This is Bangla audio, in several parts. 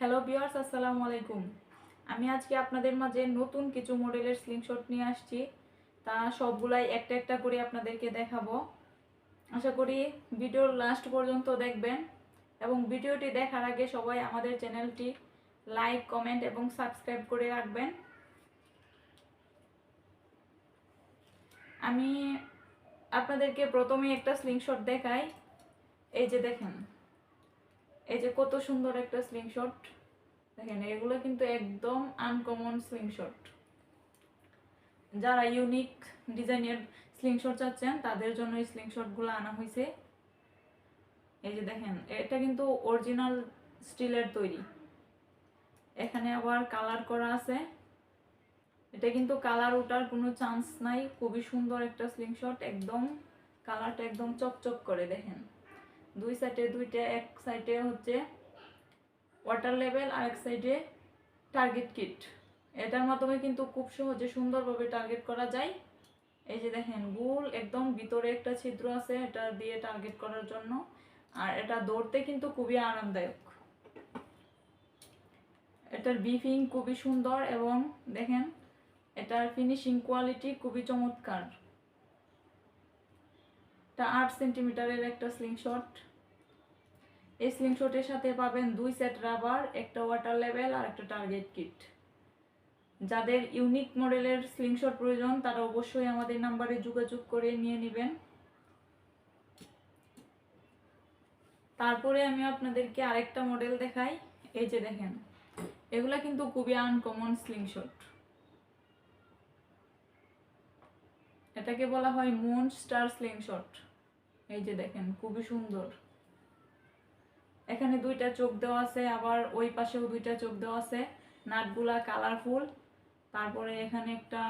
হ্যালো বিয়ার্স আসসালামু আলাইকুম। আমি আজকে আপনাদের মাঝে নতুন কিছু মডেলের স্লিংশট নিয়ে আসছি। তা সবগুলাই একটা একটা করে আপনাদেরকে দেখাবো। আশা করি ভিডিওর লাস্ট পর্যন্ত দেখবেন এবং ভিডিওটি দেখার আগে সবাই আমাদের চ্যানেলটি লাইক, কমেন্ট এবং সাবস্ক্রাইব করে রাখবেন। আমি আপনাদেরকে প্রথমে একটা স্লিংশট দেখাই। এই যে দেখেন। এই যে কত সুন্দর একটা স্লিংশট দেখেন, এগুলো কিন্তু একদম আনকমন স্লিংশট যারা ইউনিক ডিজাইনের স্লিংশট চাচ্ছেন, তাদের জন্য এই স্লিংশটগুলো আনা হয়েছে এই যে দেখেন, এটা কিন্তু অরিজিনাল স্টিলের তৈরি। এখানে আবার কালার করা আছে। এটা কিন্তু কালার ওঠার কোনো চান্স নাই। খুবই সুন্দর একটা স্লিংশট একদম কালারটা একদম চকচক করে দেখেন। দুই সাইডে দুইটা, এক সাইডে হচ্ছে ওয়াটার লেভেল আর এক সাইডে টার্গেট কিট এটার মাধ্যমে কিন্তু খুব সহজে সুন্দরভাবে টার্গেট করা যায়। এই যে দেখেন, গুল একদম ভিতরে একটা ছিদ্র আছে, এটা দিয়ে টার্গেট করার জন্য। আর এটা দৌড়তে কিন্তু খুবই আরামদায়ক। এটার বিফিং খুবই সুন্দর এবং দেখেন, এটার ফিনিশিং কোয়ালিটি খুবই চমৎকার। এটা আট সেন্টিমিটারের একটা স্লিংশট এই স্লিংশটের সাথে পাবেন দুই সেট রাবার একটা ওয়াটার লেভেল আর একটা টার্গেট কিট যাদের ইউনিক মডেলের স্লিংশট প্রয়োজন, তারা অবশ্যই আমাদের নাম্বারে যোগাযোগ করে নিয়ে নেবেন। তারপরে আমি আপনাদেরকে আরেকটা মডেল দেখাই। এই যে দেখেন, এগুলা কিন্তু খুবই আনকমন স্লিংশট এটাকে বলা হয় মুন স্টার স্লিংশট এই যে দেখেন, খুবই সুন্দর। এখানে দুইটা চোখ দেওয়া আছে, আবার ওই পাশেও দুইটা চোখ দেওয়া আছে। নাটগুলা কালারফুল তারপরে এখানে একটা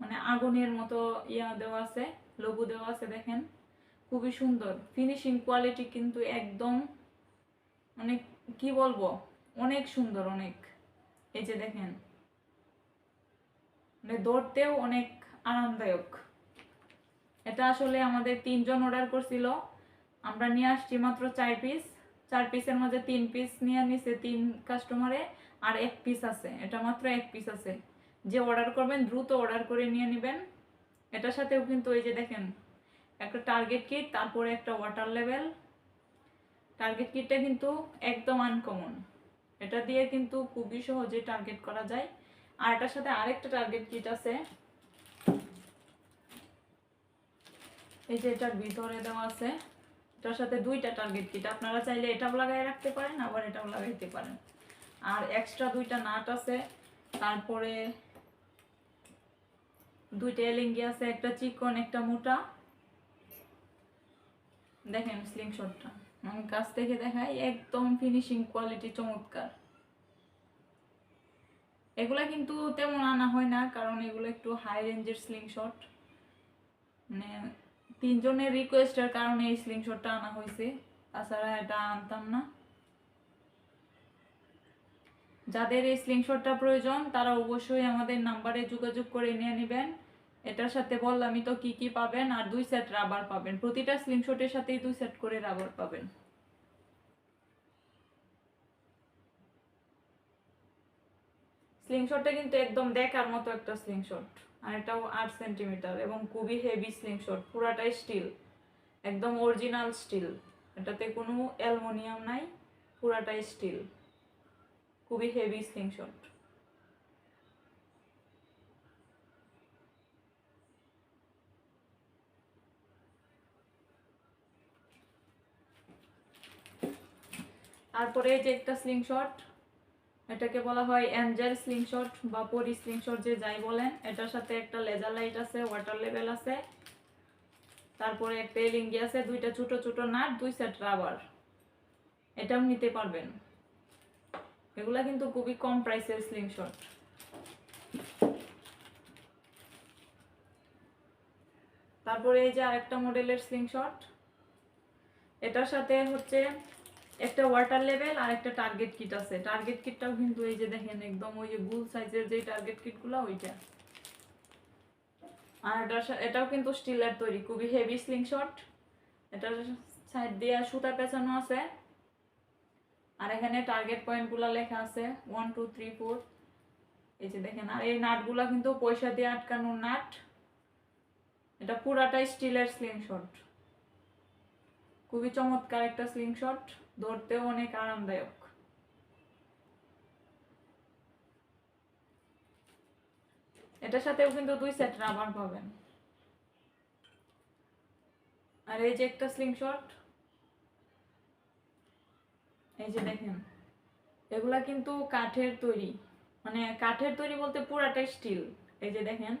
মানে আগুনের মতো ইয়া দেওয়া আছে, লঘু দেওয়া আছে, দেখেন। খুবই সুন্দর। ফিনিশিং কোয়ালিটি কিন্তু একদম মানে কি বলব, অনেক সুন্দর, অনেক। এই যে দেখেন মানে দৌড়তেও অনেক আরামদায়ক। এটা আসলে আমাদের তিনজন অর্ডার করছিল। আমরা নিয়ে আসছি মাত্র চার পিস চার পিসের মধ্যে তিন পিস নিয়ে নিছে তিন কাস্টমারে আর এক পিস আছে। এটা মাত্র এক পিস আছে। যে অর্ডার করবেন, দ্রুত অর্ডার করে নিয়ে নেবেন। এটার সাথেও কিন্তু এই যে দেখেন, একটা টার্গেট কিট তারপরে একটা ওয়াটার লেভেল টার্গেট কিটটা কিন্তু একদম আনকমন এটা দিয়ে কিন্তু খুবই সহজে টার্গেট করা যায়। আর এটার সাথে আরেকটা টার্গেট কিট আছে। এই যে এটার ভিতরে দেওয়া আছে, এটার সাথে দুইটা টার্গেট কিট আপনারা চাইলে এটাও লাগাই রাখতে পারেন, আবার এটাও লাগাইতে পারেন। আর এক্সট্রা দুইটা নাট আছে, তারপরে দুইটা এলিঙ্গি আছে, একটা চিকন, একটা মোটা। দেখেন স্লিংশটটা আমি কাছ থেকে দেখাই, একদম ফিনিশিং কোয়ালিটি চমৎকার। এগুলা কিন্তু তেমন আনা হয় না, কারণ এগুলো একটু হাই রেঞ্জের স্লিংশট মানে তিনজনের রিকোয়েস্টের কারণে এই স্লিংশটটা আনা হয়েছে তাছাড়া এটা আনতাম না। যাদের এই স্লিংশটটা প্রয়োজন, তারা অবশ্যই আমাদের নাম্বারে যোগাযোগ করে নিয়ে নেবেন। এটার সাথে বললামই তো কি কি পাবেন, আর দুই সেট রাবার পাবেন। প্রতিটা স্লিংশটের সাথেই দুই সেট করে রাবার পাবেন। স্লিংশটটা কিন্তু একদম দেখার মতো একটা স্লিংশট আর এটাও আট সেন্টিমিটার এবং খুবই হেভি স্লিংশট পুরাটাই স্টিল একদম অরিজিনাল স্টিল এটাতে কোনো অ্যালমোনিয়াম নাই, পুরাটাই স্টিল খুবই হেভি স্লিংশট তারপরে এই যে একটা স্লিংশট এটাকে বলা হয় অ্যাঞ্জেল স্লিংশট বা পরি স্লিংশট যে যাই বলেন, এটার সাথে একটা লেজার লাইট আছে ওয়াটার লেভেল আছে। তারপরে একটা এলিঙ্গি আছে, দুইটা ছোট ছোট নাট, দুই সেট রাবার এটাও নিতে পারবেন। এগুলা কিন্তু খুবই কম প্রাইসের স্লিংশট তারপরে এই যে আরেকটা মডেলের স্লিংশট এটার সাথে হচ্ছে একটা ওয়াটার লেভেল আর একটা টার্গেট কিট আছে। টার্গেট কিটটাও কিন্তু এই যে দেখেন একদম ওই যে গুল সাইজের যে টার্গেট কিটগুলো ওইটা। আর এটাও কিন্তু স্টিলের তৈরি, খুবই হেভি স্লিংশট এটার সাইড দিয়ে সুতা পেঁচানো আছে। আর এখানে টার্গেট পয়েন্টগুলো লেখা আছে ওয়ান টু থ্রি ফোর এই যে দেখেন, আর এই নাটগুলো কিন্তু পয়সা দিয়ে আটকানোর নাট। এটা পুরাটাই স্টিলের স্লিংশট খুবই চমৎকার একটা স্লিংশট ধরতেও অনেক আরামদায়ক। এটার সাথেও কিন্তু দুই সেট রাবার পাবেন। আর এই যে একটা স্লিংশট এই যে দেখেন, এগুলা কিন্তু কাঠের তৈরি। মানে কাঠের তৈরি বলতে পুরাটাই স্টিল এই যে দেখেন,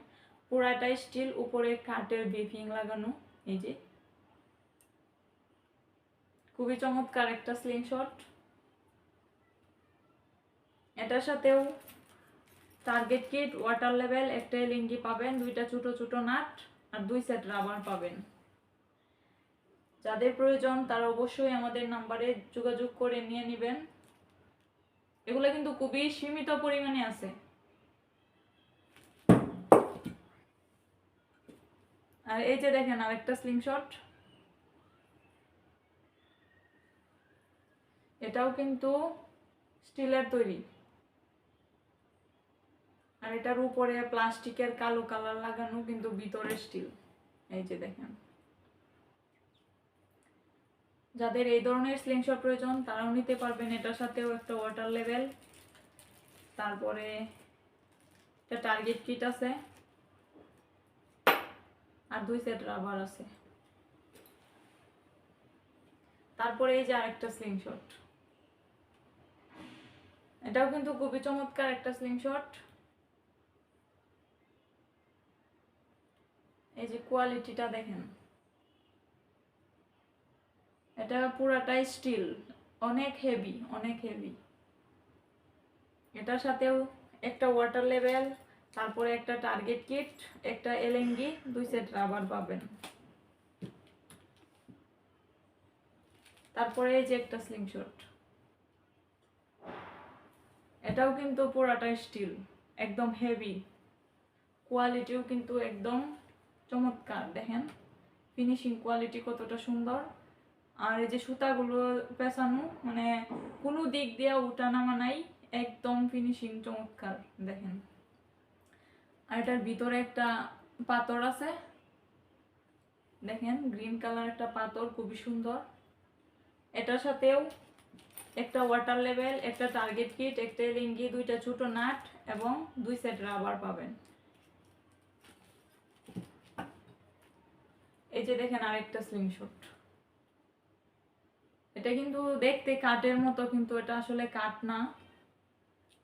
পুরাটাই স্টিল উপরে কাঠের বিফিং লাগানো, এই যে। খুবই চমৎকার একটা স্লিংশট এটার সাথেও টার্গেট কিট ওয়াটার লেভেল একটা লিঙ্গি পাবেন, দুইটা ছোট ছোট নাট আর দুই সেট রাবার পাবেন। যাদের প্রয়োজন তারা অবশ্যই আমাদের নাম্বারে যোগাযোগ করে নিয়ে নেবেন। এগুলো কিন্তু খুবই সীমিত পরিমাণে আছে। আর এই যে দেখেন আরেকটা স্লিংশট এটাও কিন্তু স্টিলের তৈরি। আর এটার উপরে প্লাস্টিকের কালো কালার লাগানো কিন্তু ভিতরে স্টিল। এই যে দেখেন। যাদের এই ধরনের স্লিংশট প্রয়োজন, তারাও নিতে পারবেন। এটার সাথেও একটা ওয়াটার লেভেল তারপরে একটা টার্গেট কিট আছে। আর দুই সেট রাবার আছে। তারপরে এই যে আরেকটা স্লিংশট এটাও কিন্তু খুবই চমৎকার একটা স্লিংশট এই যে কোয়ালিটিটা দেখেন। এটা পুরাটাই স্টিল অনেক হেভি অনেক হেভি এটার সাথেও একটা ওয়াটার লেভেল তারপরে একটা টার্গেট কিট একটা এলেঙ্গি দুই সেট রাবার পাবেন। তারপরে এই যে একটা স্লিংশট এটাও কিন্তু পুরাটাই স্টিল একদম হেভি কোয়ালিটিও কিন্তু একদম চমৎকার, দেখেন। ফিনিশিং কোয়ালিটি কতটা সুন্দর। আর এই যে সুতাগুলো পেঁচানো মানে কোনো দিক দিয়ে উঠানামা নাই, একদম ফিনিশিং চমৎকার, দেখেন। আর এটার ভিতরে একটা পাথর আছে। দেখেন গ্রিন কালার একটা পাথর, খুবই সুন্দর। এটার সাথেও একটা ওয়াটার লেভেল একটা টার্গেট কিট একটা লিঙ্গি দুইটা ছোট নাট এবং দুই সেট রাবার পাবেন। এই যে দেখেন আরেকটা স্লিংশট এটা কিন্তু দেখতে কাঠের মতো, কিন্তু এটা আসলে কাঠ না।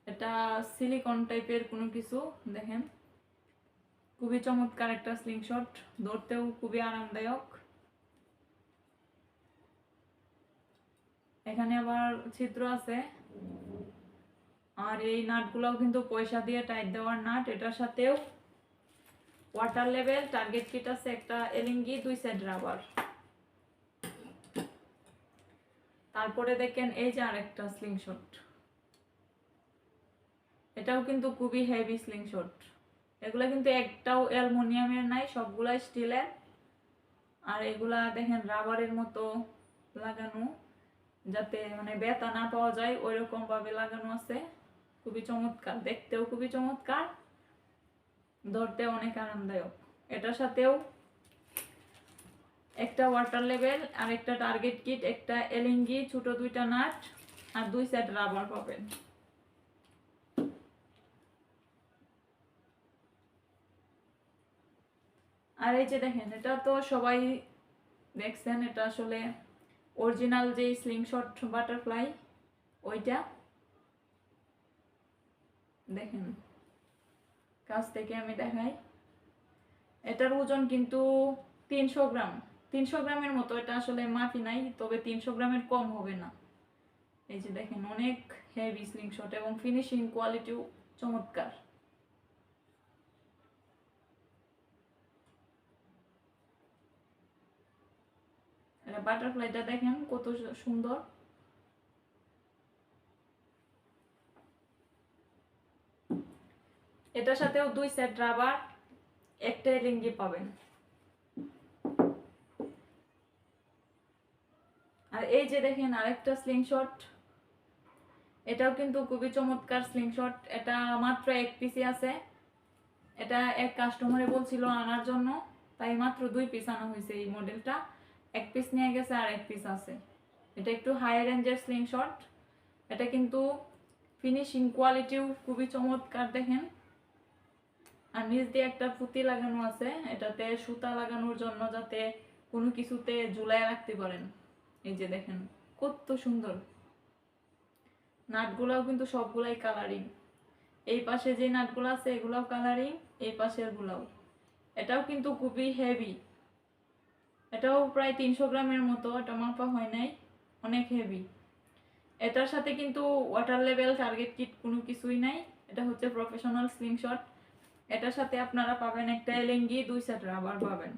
এটা সিলিকন টাইপের কোনো কিছু, দেখেন। খুবই চমৎকার একটা স্লিংশট ধরতেও খুবই আরামদায়ক। এখানে আবার ছিদ্র আছে। আর এই নাটগুলোও কিন্তু পয়সা দিয়ে টাইট দেওয়ার নাট। এটার সাথেও ওয়াটার লেভেল টার্গেট কিট আছে একটা এলিঙ্গি, দুই সেট রাবার তারপরে দেখেন এই যে আরেকটা স্লিংশট এটাও কিন্তু খুবই হেভি স্লিংশট এগুলো কিন্তু একটাও অ্যালমোনিয়ামের নাই, সবগুলাই স্টিলের। আর এগুলা দেখেন রাবারের মতো লাগানো। যাতে মানে ব্যথা না পাওয়া যায় ওই ভাবে লাগানো আছে। খুবই চমৎকার, দেখতেও খুবই চমৎকার। ধরতে অনেক আরামদায়ক। এটার সাথেও একটা ওয়াটার লেভেল আর একটা টার্গেট কিট একটা এলিঙ্গি ছোট দুইটা নাট, আর দুই সেট রাবার পাবেন। আর এই যে দেখেন, এটা তো সবাই দেখছেন, এটা আসলে অরিজিনাল যে স্লিংশট বাটারফ্লাই ওইটা। দেখেন, কাছ থেকে আমি দেখাই। এটার ওজন কিন্তু তিনশো গ্রাম। তিনশো গ্রামের মতো, এটা আসলে মাফি নাই, তবে তিনশো গ্রামের কম হবে না। এই যে দেখেন, অনেক হেভি স্লিংশট এবং ফিনিশিং কোয়ালিটিও চমৎকার এটা বাটারফ্লাইটা দেখেন কত সুন্দর। এটার সাথেও দুই সেট রাবার, একটা লিঙ্গি পাবেন। আর এই যে দেখেন আরেকটা স্লিংশট, এটাও কিন্তু খুবই চমৎকার স্লিংশট। এটা মাত্র এক পিসি আছে। এটা এক কাস্টমারে বলছিল আনার জন্য, তাই মাত্র দুই পিস আনা হয়েছে এই মডেলটা এক পিস নিয়ে গেছে আর এক পিস আছে। এটা একটু হাই রেঞ্জের স্লিংশট এটা কিন্তু ফিনিশিং কোয়ালিটিও খুবই চমৎকার দেখেন। আর নিচ দিয়ে একটা পুঁতি লাগানো আছে। এটাতে সুতা লাগানোর জন্য যাতে কোনো কিছুতে ঝুলাই রাখতে পারেন। এই যে দেখেন, কত সুন্দর। নাটগুলাও কিন্তু সবগুলাই কালারিং এই পাশে যে নাটগুলো আছে এগুলাও কালারিং এই পাশের গুলাও এটাও কিন্তু খুবই হেভি এটাও প্রায় তিনশো গ্রামের মতো, এটা মাপা হয় নাই, অনেক হেভি এটার সাথে কিন্তু ওয়াটার লেভেল টার্গেট কিট কোনো কিছুই নাই, এটা হচ্ছে প্রফেশনাল স্লিংশট এটার সাথে আপনারা পাবেন একটা এলেঙ্গি দুই সেট রাবার পাবেন।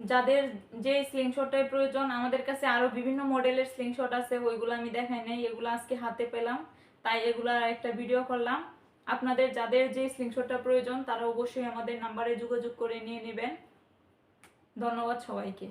যাদের যে স্লিংশটের প্রয়োজন, আমাদের কাছে আরও বিভিন্ন মডেলের স্লিংশট আছে, ওইগুলো আমি দেখাই নাই, এগুলো আজকে হাতে পেলাম, তাই এগুলার একটা ভিডিও করলাম। আপনাদের যাদের যে স্লিংশটটা প্রয়োজন, তারা অবশ্যই আমাদের নাম্বারে যোগাযোগ করে নিয়ে নেবেন। ধন্যবাদ সবাইকে।